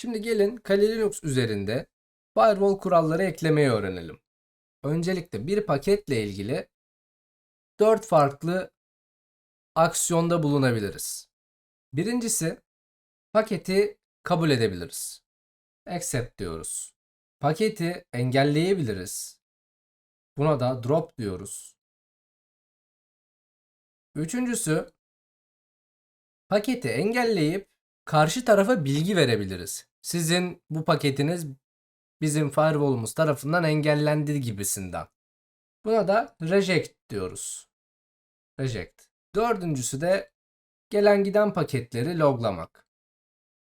Şimdi gelin Kali Linux üzerinde firewall kuralları eklemeyi öğrenelim. Öncelikle bir paketle ilgili 4 farklı aksiyonda bulunabiliriz. Birincisi paketi kabul edebiliriz. Accept diyoruz. Paketi engelleyebiliriz. Buna da drop diyoruz. Üçüncüsü paketi engelleyip karşı tarafa bilgi verebiliriz. Sizin bu paketiniz bizim firewall'umuz tarafından engellendi gibisinden. Buna da reject diyoruz. Reject. Dördüncüsü de gelen giden paketleri loglamak.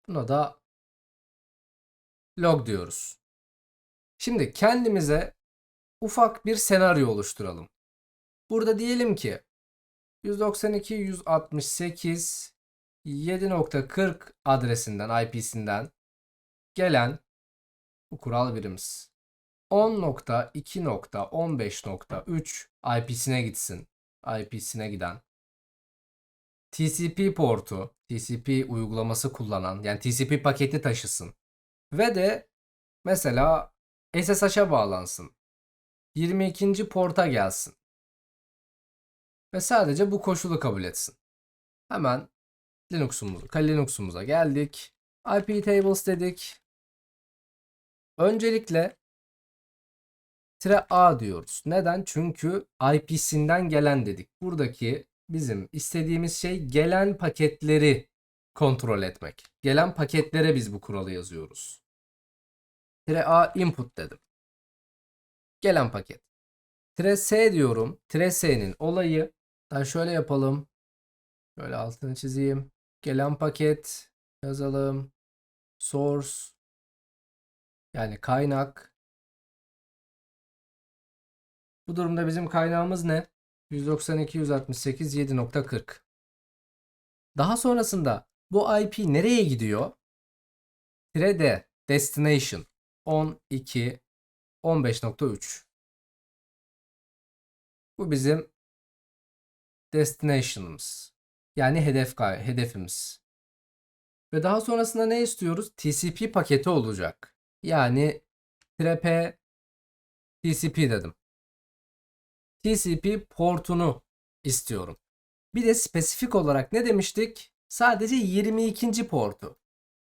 Buna da log diyoruz. Şimdi kendimize ufak bir senaryo oluşturalım. Burada diyelim ki 192 168 7.40 adresinden IP'sinden gelen bu kural birimiz 10.2.15.3 IP'sine gitsin. IP'sine giden TCP portu, TCP uygulaması kullanan yani TCP paketi taşısın. Ve de mesela SSH'a bağlansın. 22. porta gelsin. Ve sadece bu koşulu kabul etsin. Hemen Linux'umuza, Kali Linux'umuza geldik. IP tables dedik. Öncelikle tire A diyoruz. Neden? Çünkü IP'sinden gelen dedik. Buradaki bizim istediğimiz şey gelen paketleri kontrol etmek. Gelen paketlere biz bu kuralı yazıyoruz. Tire A input dedim. Gelen paket. Tire S diyorum. Tire S'nin olayı. Daha şöyle yapalım. Şöyle altını çizeyim. Gelen paket yazalım. Source yani kaynak. Bu durumda bizim kaynağımız ne? 192 168 7.40. Daha sonrasında bu IP nereye gidiyor? Tire D destination 12 15.3. Bu bizim destination'ımız. Yani hedef hedefimiz. Ve daha sonrasında ne istiyoruz? TCP paketi olacak. Yani trep TCP dedim. TCP portunu istiyorum. Bir de spesifik olarak ne demiştik? Sadece 22. portu.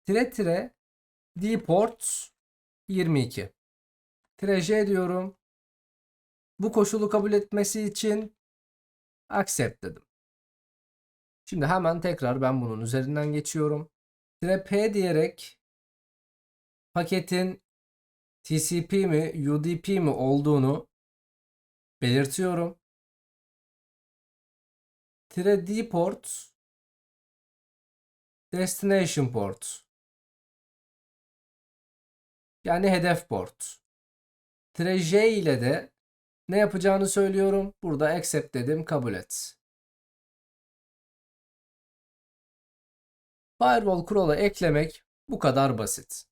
Tire tire D port 22. Tire J diyorum. Bu koşulu kabul etmesi için accept dedim. Şimdi hemen tekrar ben bunun üzerinden geçiyorum. Tire P diyerek paketin TCP mi UDP mi olduğunu belirtiyorum. Tire D port destination port yani hedef port. Tire J ile de ne yapacağını söylüyorum. Burada accept dedim kabul et. Firewall kuralı eklemek bu kadar basit.